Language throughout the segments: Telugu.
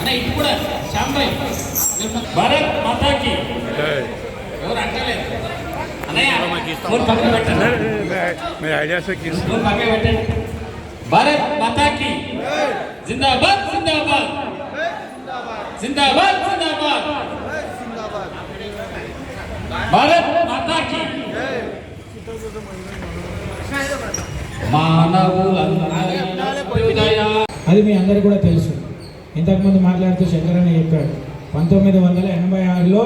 అన్న ఇటు కూడా భరత్ మాతాకి. ఎవరు అంటలేదు. భారత్ మాతాకి. జిందాబాద్ జిందాబాద్. జిందాబాద్ జిందాబాద్. భారత్ మాతాకి. మానవులందరూ అది మీ అందరికీ కూడా తెలుసు. ఇంతకుముందు మాట్లాడుతూ శంకరన్న చెప్పాడు. పంతొమ్మిది వందల ఎనభై ఆరులో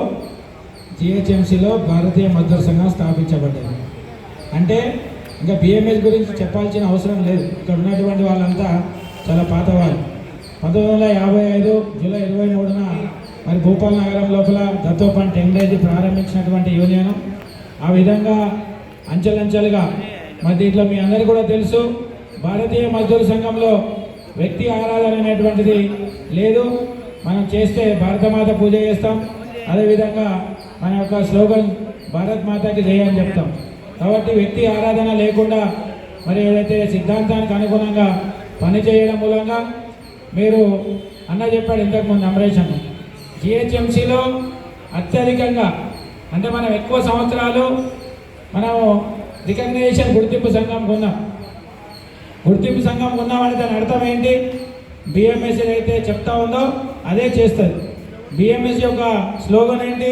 జిహెచ్ఎంసీలో భారతీయ మద్దతు సంఘం స్థాపించబడ్డది. అంటే ఇంకా బిఎంఎస్ గురించి చెప్పాల్సిన అవసరం లేదు. ఇక్కడ ఉన్నటువంటి వాళ్ళంతా చాలా పాత వాళ్ళు. పంతొమ్మిది వందల యాభై ఐదు జూలై ఇరవై మూడున మరి భూపాల్ నగరం లోపల దత్తోపన్ టెక్నాలజీ ప్రారంభించినటువంటి యూనియన్. ఆ విధంగా అంచెలంచెలుగా. మరి దీంట్లో మీ అందరికీ కూడా తెలుసు భారతీయ మజ్దూర్ సంఘంలో వ్యక్తి ఆరాధన అనేటువంటిది లేదు. మనం చేస్తే భారతమాత పూజ చేస్తాం. అదేవిధంగా మన యొక్క స్లోగన్ భారత్ మాతకి జయ అని చెప్తాం. కాబట్టి వ్యక్తి ఆరాధన లేకుండా మరి ఏదైతే సిద్ధాంతానికి అనుగుణంగా పనిచేయడం మూలంగా మీరు అన్న చెప్పాడు ఇంతకుముందు అమరేష్ అన్న. జిహెచ్ఎంసీలో అత్యధికంగా అంటే మనం ఎక్కువ సంవత్సరాలు మనము రికగ్నైజేషన్ గుర్తింపు సంఘం కొన్నాం. గుర్తింపు సంఘం ఉన్నామని దాని అర్థం ఏంటి? బిఎంఎస్ ఏదైతే చెప్తా ఉందో అదే చేస్తుంది. బిఎంఎస్ యొక్క స్లోగన్ ఏంటి?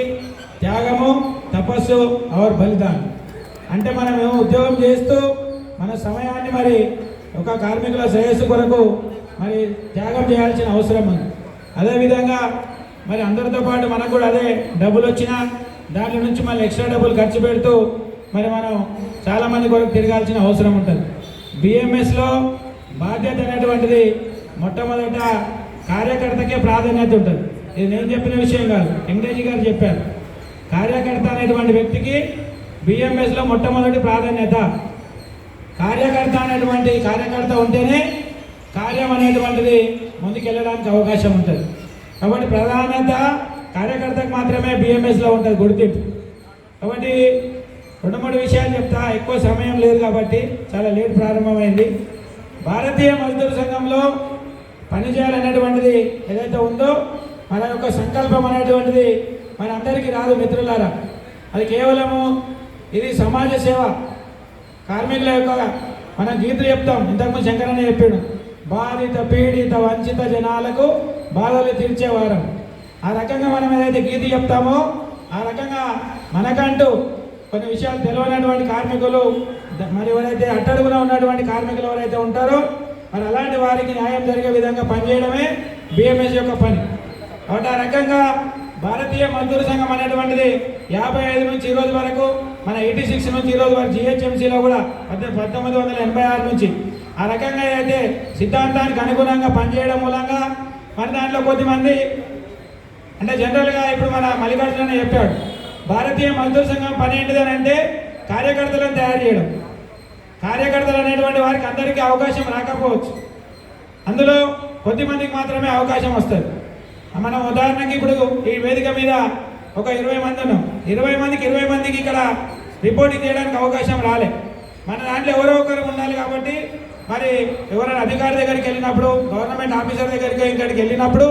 త్యాగము తపస్సు అవర్ బలిదానం. అంటే మనం ఏమో ఉద్యోగం చేస్తూ మన సమయాన్ని మరి ఒక కార్మికుల శ్రేయస్సు కొరకు మరి త్యాగం చేయాల్సిన అవసరం ఉంది. అదేవిధంగా మరి అందరితో పాటు మనకు కూడా అదే డబ్బులు వచ్చినా దాంట్లో నుంచి మళ్ళీ ఎక్స్ట్రా డబ్బులు ఖర్చు పెడుతూ మరి మనం చాలామంది కొరకు తిరగాల్సిన అవసరం ఉంటుంది. బిఎంఎస్లో బాధ్యత అనేటువంటిది మొట్టమొదట కార్యకర్తకే ప్రాధాన్యత ఉంటుంది. ఇది నేను చెప్పిన విషయం కాదు. వెంకటేజీ గారు చెప్పారు. కార్యకర్త అనేటువంటి వ్యక్తికి బిఎంఎస్లో మొట్టమొదటి ప్రాధాన్యత. కార్యకర్త అనేటువంటి కార్యకర్త ఉంటేనే కార్యం అనేటువంటిది ముందుకెళ్ళడానికి అవకాశం ఉంటుంది. కాబట్టి ప్రధానత కార్యకర్తకు మాత్రమే బిఎంఎస్లో ఉంటుంది గుర్తింపు. కాబట్టి రెండు మూడు విషయాలు చెప్తా. ఎక్కువ సమయం లేదు కాబట్టి చాలా లేట్ ప్రారంభమైంది. భారతీయ మజ్దూర్ సంఘంలో పనిచేయాలనేటువంటిది ఏదైతే ఉందో మన యొక్క సంకల్పం అనేటువంటిది మన అందరికీ రాదు మిత్రులారా. అది కేవలము ఇది సమాజ సేవ. కార్మికుల యొక్క మనం గీతలు చెప్తాం. ఇంతకుముందు శంకరన్న చెప్పాడు బాధిత పీడిత వంచిత జనాలకు బాధలు తీర్చేవారం ఆ రకంగా మనం ఏదైతే గీత చెప్తామో ఆ రకంగా మనకంటూ కొన్ని విషయాలు తెలియనటువంటి కార్మికులు మరి ఎవరైతే అట్టడుగున ఉన్నటువంటి కార్మికులు ఎవరైతే ఉంటారో మరి అలాంటి వారికి న్యాయం జరిగే విధంగా పనిచేయడమే బిఎంఎస్ యొక్క పని. కాబట్టి ఆ రకంగా భారతీయ మజ్దూర్ సంఘం అనేటువంటిది యాభై ఐదు నుంచి ఈ రోజు వరకు మన ఎయిటీ సిక్స్ నుంచి ఈ రోజు వరకు జిహెచ్ఎంసీలో కూడా పద్దె- పంతొమ్మిది వందల ఎనభై ఆరు నుంచి. ఆ రకంగా అయితే సిద్ధాంతానికి అనుగుణంగా పనిచేయడం మూలంగా మరి దాంట్లో కొద్దిమంది అంటే జనరల్గా ఇప్పుడు మన మల్లికార్జున చెప్పాడు. భారతీయ మజ్దూర్ సంఘం పని ఏంటిది అని అంటే కార్యకర్తలను తయారు చేయడం. కార్యకర్తలు అనేటువంటి వారికి అందరికీ అవకాశం రాకపోవచ్చు. అందులో కొద్దిమందికి మాత్రమే అవకాశం వస్తుంది. మనం ఉదాహరణకి ఇప్పుడు ఈ వేదిక మీద ఒక ఇరవై మంది ఉన్నాం. ఇరవై మందికి ఇరవై మందికి ఇక్కడ రిపోర్టింగ్ చేయడానికి అవకాశం రాలే. మన దాంట్లో ఎవరో ఒకరు ఉండాలి కాబట్టి మరి ఎవరైనా అధికారి దగ్గరికి వెళ్ళినప్పుడు గవర్నమెంట్ ఆఫీసర్ దగ్గరికి ఇక్కడికి వెళ్ళినప్పుడు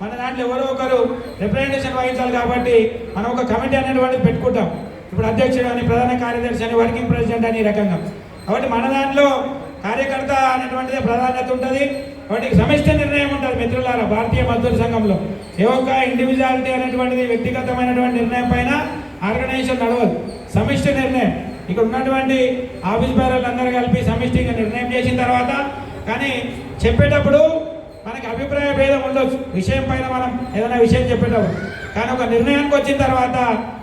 మన దాంట్లో ఎవరో ఒకరు రిప్రజెంటేషన్ వహించాలి కాబట్టి మనం ఒక కమిటీ అనేటువంటిది పెట్టుకుంటాం. ఇప్పుడు అధ్యక్షుడు అని ప్రధాన కార్యదర్శి అని వర్కింగ్ ప్రెసిడెంట్ అని ఈ రకంగా. కాబట్టి మన దాంట్లో కార్యకర్త అనేటువంటిది ప్రాధాన్యత ఉంటుంది. వాటికి సమిష్టి నిర్ణయం ఉంటుంది మిత్రులారా భారతీయ మజ్దూర్ సంఘంలో. ఏ ఒక్క ఇండివిజువాలిటీ అనేటువంటిది వ్యక్తిగతమైనటువంటి నిర్ణయం పైన ఆర్గనైజేషన్ నడవదు. సమిష్ట నిర్ణయం. ఇక్కడ ఉన్నటువంటి ఆఫీస్ బేరర్లు అందరూ కలిపి సమిష్టిగా నిర్ణయం చేసిన తర్వాత కానీ చెప్పేటప్పుడు మనకి అభిప్రాయ భేదం ఉండొచ్చు. విషయం పైన మనం ఏదైనా విషయం చెప్పేటప్పుడు. కానీ ఒక నిర్ణయానికి వచ్చిన తర్వాత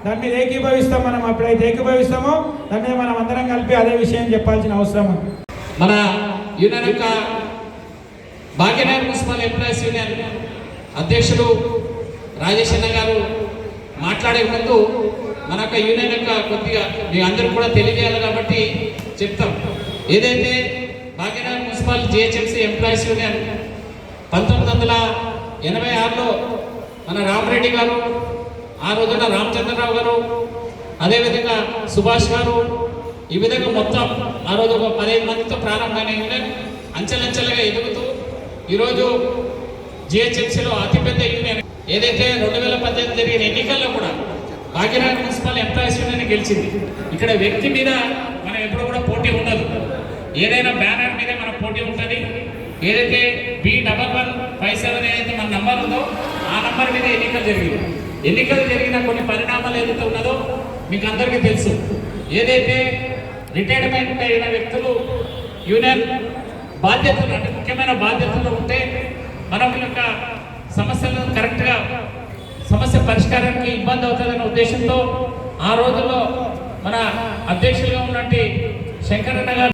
దాని మీద ఏకీభవిస్తాం మనం. అప్పుడైతే ఏకీభవిస్తామో దాని మీద మనం అందరం కలిపి అదే విషయం చెప్పాల్సిన అవసరం మన యూనియన్ యొక్క భాగ్యనగర్ మున్సిపల్ ఎంప్లాయీస్ యూనియన్ అధ్యక్షుడు రాజేష్ అన్న గారు మాట్లాడే ముందు మన యొక్క యూనియన్ యొక్క కొద్దిగా మీ అందరూ కూడా తెలియజేయాలి కాబట్టి చెప్తాం. ఏదైతే Bhagyanagar municipal GHMC employees union పంతొమ్మిది వందల ఎనభై ఆరులో మన రామరెడ్డి గారు ఆ రోజున రామచంద్రరావు గారు అదేవిధంగా సుభాష్ గారు ఈ విధంగా మొత్తం ఆ రోజు ఒక పదిహేను మందితో ప్రారంభమైన యూనియన్ అంచెలంచెలుగా ఎదుగుతూ ఈరోజు జిహెచ్ఎంసీలో అతిపెద్ద యూనియన్ ఏదైతే రెండు వేల పద్దెనిమిది జరిగిన ఎన్నికల్లో కూడా భాగ్యనగర్ మున్సిపల్ ఎంప్లాయీస్ యూనియన్ గెలిచింది. ఇక్కడ వ్యక్తి మీద మనం ఎప్పుడు కూడా పోటీ ఉండదు. ఏదైనా బ్యానర్ మీదే మన పోటీ ఉంటుంది. ఏదైతే B double one five seven ఏదైతే మన నంబర్ ఉందో ఆ నంబర్ మీద ఎన్నికలు జరిగింది ఎన్నికలు జరిగిన కొన్ని పరిణామాలు ఏదైతే ఉన్నదో మీకు అందరికీ తెలుసు. ఏదైతే రిటైర్మెంట్ అయిన వ్యక్తులు యూనియన్ బాధ్యతలు అంటే ముఖ్యమైన బాధ్యతలు ఉంటే మనం ఈ యొక్క సమస్యలను కరెక్ట్గా సమస్య పరిష్కారానికి ఇబ్బంది అవుతుందనే ఉద్దేశంతో ఆ రోజుల్లో మన అధ్యక్షులుగా ఉన్నటువంటి శంకరన్న గారు